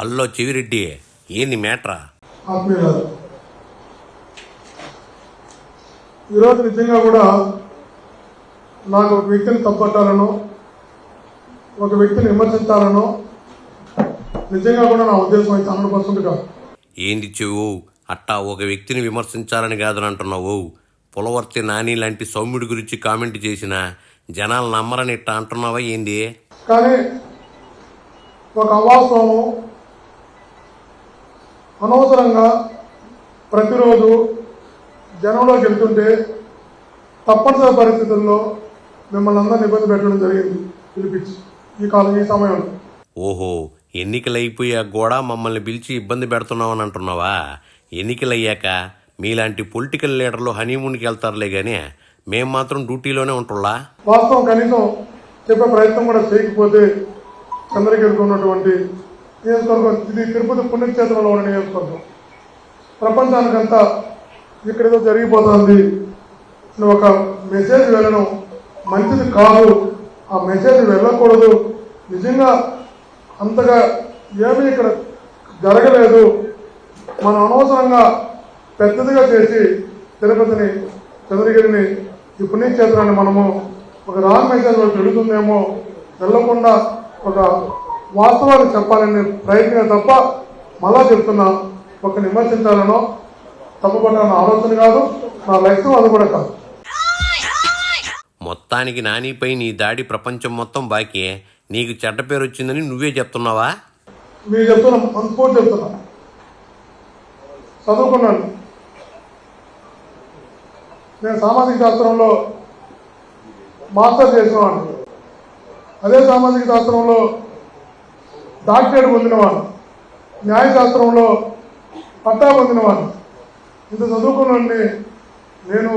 Hello Chevireddy ఏంది మేట్రా ఆత్మీయులారు ఈరోజు నిజంగా కూడా నాకు ఒక వ్యక్తిని తప్పట్టాలనో ఒక వ్యక్తిని విమర్శించాలనో నిజంగా కూడా నా ఉద్దేశం అయితే హండ్రెడ్ పర్సెంట్ కాదు. ఏంది చెవు? అట్టా ఒక వ్యక్తిని విమర్శించాలని కాదని అంటున్నావు? పులవర్తి నాని లాంటి సౌమ్యుడి గురించి కామెంట్ చేసిన జనాలు నమ్మరని ఇట్టా అంటున్నావా ఏంది? కానీ ఒక అవాస్తవము అనవసరంగా ప్రతిరోజు జనంలోకి వెళ్తుంటే తప్పనిసరి పరిస్థితుల్లో మిమ్మల్ని అందరిని ఇబ్బంది పెట్టడం జరిగింది పిలిపించి ఈ కాలం ఈ సమయంలో. ఓహో ఎన్నికలు అయిపోయాక కూడా మమ్మల్ని పిలిచి ఇబ్బంది పెడుతున్నావని అంటున్నావా? ఎన్నికలు అయ్యాక మీలాంటి పొలిటికల్ లీడర్లు హనీమూన్కి వెళ్తారులే కానీ మేం మాత్రం డ్యూటీలోనే ఉంటుల్లా? వాస్తవం కనీసం చెప్పే ప్రయత్నం కూడా చేయకపోతే చంద్రగిరికి ఉన్నటువంటి నియోజకవర్గం ఇది తిరుపతి పుణ్యక్షేత్రంలో ఉన్న నియోజకవర్గం. ప్రపంచానికంతా ఇక్కడ ఏదో జరిగిపోతుంది అని ఒక మెసేజ్ వెళ్ళడం మంచిది కాదు. ఆ మెసేజ్ వెళ్ళకూడదు. నిజంగా అంతగా ఏమీ ఇక్కడ జరగలేదు. మనం అనవసరంగా పెద్దదిగా చేసి తిరుపతిని చంద్రగిరిని ఈ పుణ్యక్షేత్రాన్ని మనము ఒక రాంగ్ మెసేజ్ వాళ్ళకి వెళ్ళకుండా ఒక వాస్తవాన్ని చెప్పాలనే ప్రయత్నం తప్ప మళ్ళా చెప్తున్నా ఒక విమర్శించాలనో తప్పుపడాలన్న ఆలోచన కాదు నా లక్ష్యం అది కూడా కాదు. మొత్తానికి నానిపై నీ దాడి ప్రపంచం మొత్తం బాకీ. నీకు చెడ్డ పేరు వచ్చిందని నువ్వే చెప్తున్నావా? మీరు చెప్తున్నా మనస్ఫూర్తి చెప్తున్నా. చదువుకున్నాను. నేను సామాజిక శాస్త్రంలో మాస్టర్ చేసినవాడిని అదే సామాజిక శాస్త్రంలో డాక్టరేట్ పొందినవాడు న్యాయశాస్త్రంలో పట్టా పొందినవాడు. ఇంత చదువుకున్నాన్ని నేను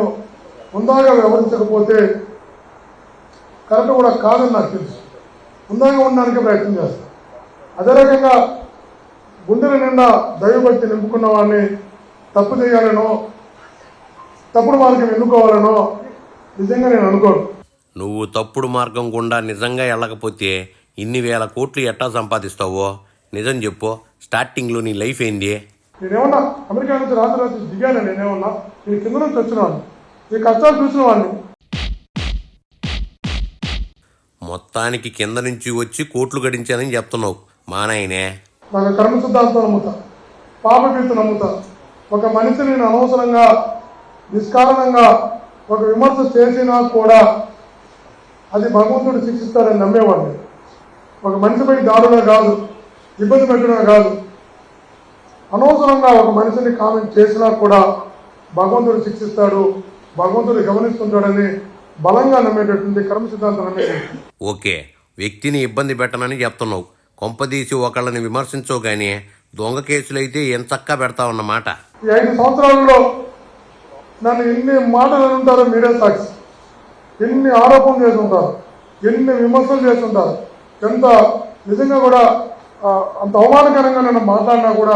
ముందాగా వ్యవహరించకపోతే కరెక్ట్ కూడా కాదని నాకు తెలుసు. ముందాగా ఉండడానికి ప్రయత్నం చేస్తాను. అదే రకంగా గుండెల నిండా దైవభక్తి నింపుకున్న వాడిని తప్పు చేయాలనో తప్పుడు మార్గం ఎన్నుకోవాలనో నిజంగా నేను అనుకోను. నువ్వు తప్పుడు మార్గం గుండా నిజంగా వెళ్ళకపోతే ఇన్ని వేల కోట్లు ఎట్టా సంపాదిస్తావో? నిజం చెప్పు. స్టార్టింగ్లో నీ లైఫ్ ఏంది? నేనేమన్నా అమెరికా నుంచి రాత్రి రాత్రి దిగాను నేనేమన్నా నేను కింద నుంచి వచ్చిన ఈ కష్టాలు చూసిన వాడిని. మొత్తానికి కింద నుంచి వచ్చి కోట్లు గడించానని చెప్తున్నావు. మా నాయనే. నాకు కర్మ సిద్ధాంతం నమ్ముతా. పాపభీతి నమ్ముతా. ఒక మనిషిని నేను అనవసరంగా నిష్కారణంగా ఒక విమర్శ చేసినా కూడా అది భగవంతుడు శిక్షిస్తారని నమ్మేవాడిని. ఒక మనిషిపై దాడుగా కాదు ఇబ్బంది పెట్టడమే కాదు. అనవసరంగా ఒక మనిషిని కామెంట్ చేసినా కూడా భగవంతుడు శిక్షిస్తాడు భగవంతుడు గమనిస్తుంటాడని బలంగా నమ్మేటటువంటి కర్మ సిద్ధాంతం ఓకే వ్యక్తిని ఇబ్బంది పెట్టనని చెప్తున్నావు. కొంపదీసి ఒకళ్ళని విమర్శించవు కానీ దొంగ కేసులైతే ఎంచక్కా పెడతావన్నమాట ఈ ఐదు సంవత్సరాలలో నన్ను ఎన్ని మాటలు ఉంటారో మీరే సాక్షి. ఎన్ని ఆరోపణలు చేసి ఉంటారు ఎన్ని విమర్శలు చేసి ఉంటారు. ఎంత నిజంగా కూడా ఆ, అంత అవమానకరంగా నన్ను మాట్లాడినా కూడా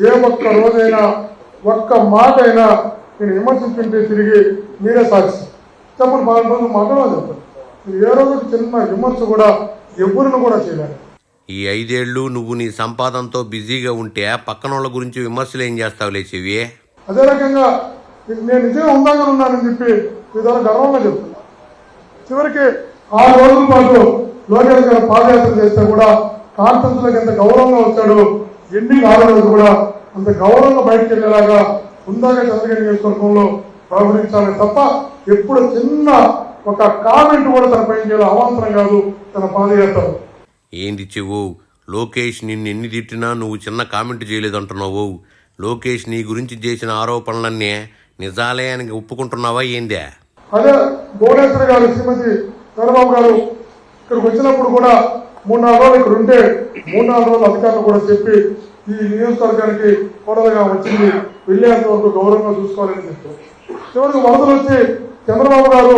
ఏ ఒక్క రోజైనా ఒక్క మాట అయినా నేను విమర్శించుంటే తిరిగి మీరే సాక్షి. చెప్పండి పలానా రోజు మాట్లాడాలి చెప్పండి ఏ రోజు చిన్న విమర్శ కూడా ఎవరిని కూడా చేయలేదు ఈ ఐదేళ్ళు నువ్వు నీ సంపాదనతో బిజీగా ఉంటే పక్కనోళ్ళ గురించి విమర్శలు ఏం చేస్తావులే చెవి? అదే రకంగా నేను నిజంగా ఉందాగా ఉన్నానని చెప్పి మీ ద్వారా గర్వంగా చెప్తున్నా. చివరికి ఆరు రోజుల పాటు లోకేష్ గారు పాదయాత్ర చేస్తే కూడా కాన్ఫరెన్స్లోకి ఎంత గౌరవంగా వచ్చాడు. ఎన్ని రోజులు కూడా అంత గౌరవంగా బయటకు వెళ్ళేలాగా ఉందాగా చంద్రగిరి నియోజకవర్గంలో వ్యవహరించాలని తప్ప ఎప్పుడు చిన్న ఒక కామెంట్ కూడా తన పైన చేయాలి అవాంతరం కాదు తన పాదయాత్ర. ఏంది చెవు లోకేష్ నిన్ను ఎన్ని తిట్టినా నువ్వు చిన్న కామెంట్ చేయలేదంటున్నావు. లోకేష్ నీ గురించి చేసిన ఆరోపణలన్నీ నిజాలే అని ఒప్పుకుంటున్నావా ఏందే? అదే భువనేశ్వర్ గారు శ్రీమతి చంద్రబాబు గారు ఇక్కడికి వచ్చినప్పుడు కూడా మూడు నాలుగు రోజులు ఇక్కడ ఉంటే మూడు నాలుగు రోజులు అధికారులు కూడా చెప్పి ఈ నియోజకవర్గానికి కోడలుగా వచ్చింది. వెళ్ళేంత వరకు గౌరవంగా చూసుకోవాలని చెప్పారు. చివరికి వరదలు వచ్చి చంద్రబాబు గారు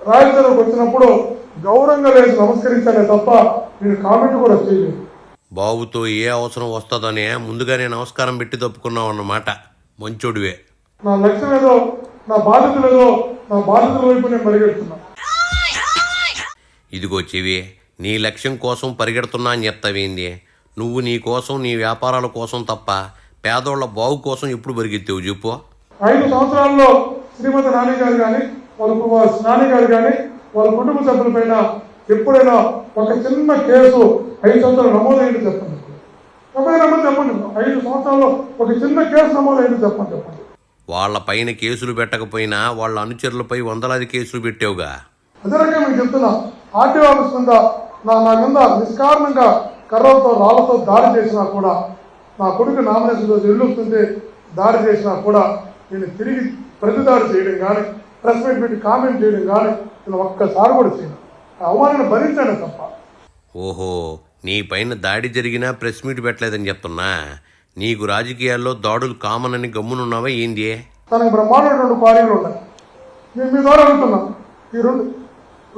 రాయలసీమకు వచ్చినప్పుడు గౌరవంగా లేచి నమస్కరించానే తప్ప నేను కామెంట్ కూడా చేయలేదు. బాబుతో ఏ అవసరం వస్తుందనే ముందుగానే నమస్కారం పెట్టి తప్పుకున్నావు అన్నమాట. మంచోడివే. నా లక్ష్యం ఏదో నా బాధ్యతలు ఏదో నా బాధ్యతల వైపు నేను పరిగెడుతున్నా. ఇదిగో చెవి నీ లక్ష్యం కోసం పరిగెడుతున్నా అని చెప్తావేంది నువ్వు నీ కోసం నీ వ్యాపారాల కోసం తప్ప పేదోళ్ళ బాగు కోసం ఎప్పుడు పరిగెత్తావు చెప్పు. ఐదు సంవత్సరాల్లో శ్రీమతి నాని గారు కానీ వాళ్ళ నాని గారు కానీ వాళ్ళ కుటుంబ సభ్యులపైన ఎప్పుడైనా ఒక చిన్న కేసు ఐదు సంవత్సరాలు నమోదైంది చెప్పండి. ఎప్పుడైనా నమోదు చెప్పండి. ఐదు సంవత్సరాల్లో ఒక చిన్న కేసు నమోదైంది చెప్పండి చెప్పండి. వాళ్ళ పైన కేసులు పెట్టకపోయినా వాళ్ళ అనుచరులపై వందలాది కేసులు పెట్టావుగా. అదే రకంగా మీకు చెప్తున్నా ఆర్టీఓ ఆఫీస్ మీద నా నా కింద నిష్కారణంగా కర్రలతో రాళ్ళతో దాడి చేసినా కూడా నా కొడుకు నామినేషన్ రోజు ఇల్లు వస్తుంటే దాడి చేసినా కూడా నేను తిరిగి ప్రతిదాడి చేయడం కానీ ప్రెస్ మీట్ పెట్టి కామెంట్ చేయడం కానీ నేను ఒక్కసారి కూడా చేయను. అవమానాన్ని భరించాను తప్ప. ఓహో నీ పైన దాడి జరిగినా ప్రెస్ మీట్ పెట్టలేదని చెప్తున్నా. నీకు రాజకీయాల్లో దాడులు కామన్ అని గమ్మునున్నావా ఏంది? తనకు బ్రహ్మాండమైనటువంటి క్వారీలు ఉన్నాయి. నేను మీ ద్వారా అడుగుతున్నా ఈ రెండు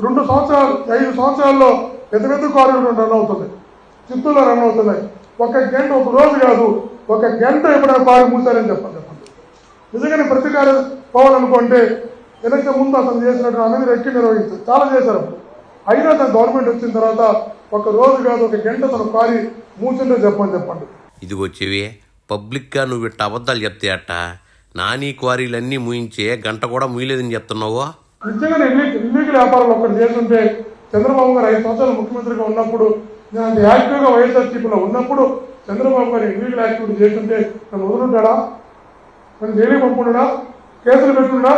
రెండు సంవత్సరాలు ఐదు సంవత్సరాల్లో పెద్ద పెద్ద క్వారీలు రన్ అవుతుంది చిత్తూరులో రన్ అవుతున్నాయి. ఒక గంట ఒక రోజు కాదు ఒక గంట ఎప్పుడైనా క్వారీ మూసారని చెప్పండి. చెప్పండి నిజంగానే ప్రతీకారం పోవాలనుకుంటే ఎలక్షన్ ముందు అతను చేసినట్టు అనేది రెక్కి నిర్వహించారు. చాలా చేశారు. అయినా తన గవర్నమెంట్ వచ్చిన తర్వాత ఒక రోజు కాదు ఒక గంట తన క్వారీ మూసింటే చెప్పండి చెప్పండి. ఇది వచ్చేవి పబ్లిక్గా నువ్వు ఇట్ట అబద్ధాలు చెప్తే అట్ట? నాని క్వారీలన్నీ ముయించే గంట కూడా ముయ్యలేదని చెప్తున్నావు? నిజంగా వ్యాపారాలు ఒకటి చేస్తుంటే చంద్రబాబు గారు ఐదు సంవత్సరాలు ముఖ్యమంత్రిగా ఉన్నప్పుడు నేను అంత యాక్టివ్గా వైఎస్ఆర్సీపీలో ఉన్నప్పుడు చంద్రబాబు గారు ఇల్లీగల్ యాక్టివిటీ చేస్తుంటే నన్ను వదులుంటాడా? నన్ను జైలు పంపుడా కేసులు పెట్టుకున్నా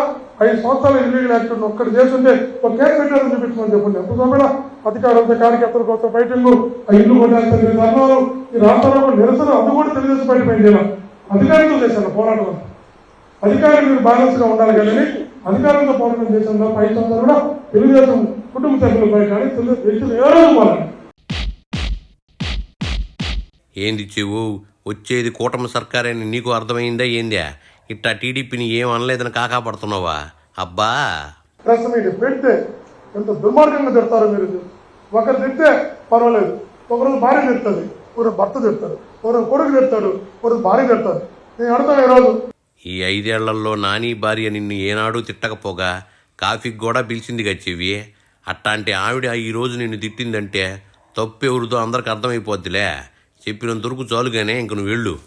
ఐదు సంవత్సరాలు ఇల్లీగల్ యాక్టివిటీ ఒక్కటి చేస్తుంటే ఒక కేసు పెట్టాలని చూపించమని చెప్పండి. ఎంత కూడా అధికారులతో కార్యకర్తల కోసం ఫైటింగ్ ఆ ఇల్లు కొట్టేస్తారు ధర్నాలు ఈ రాష్ట్రంలో నిరసన అది కూడా తెలుగుదేశం పార్టీ పైన చేయాలి అధికారులతో చేశాను పోరాటం. అధికారులు మీరు బ్యాలెన్స్గా ఉండాలి కానీ అధికారంతో పోరాటం తప్ప ఐదు సంవత్సరాలు కూడా తెలుగుదేశం కుటుంబ సభ్యులపై కానీ తెలుగు వ్యక్తులు రోజు పోరాడు ఏంది చెవు? వచ్చేది కూటమి సర్కారని నీకు అర్థమైందా ఏందా? ఇట్టా టీడీపీని ఏం అనలేదని కాకాపడుతున్నావా అబ్బా! ప్రెస్ మీట్ పెడితే ఎంత దుర్మార్గంగా తిడతారో మీరు? ఒకరు తిడితే పర్వాలేదు. ఒకరోజు భార్య తిడుతుంది ఒకరు భర్త తిడతాడు. ఒకరు కొడుకు తిడతాడు ఒకరు భార్య తిడతాడు. నేను అడుగుతాను ఈరోజు ఈ ఐదేళ్ళలో నాని భార్య నిన్ను ఏనాడు తిట్టకపోగా కాఫీకి కూడా పిలిచింది గచ్చేవి అట్టాంటి ఆవిడ ఈరోజు నిన్ను తిట్టిందంటే తప్పు అందరికి అర్థమైపోద్దిలే. చెప్పినంత వరకు చాలుగానే ఇంక నువ్వు వెళ్ళు.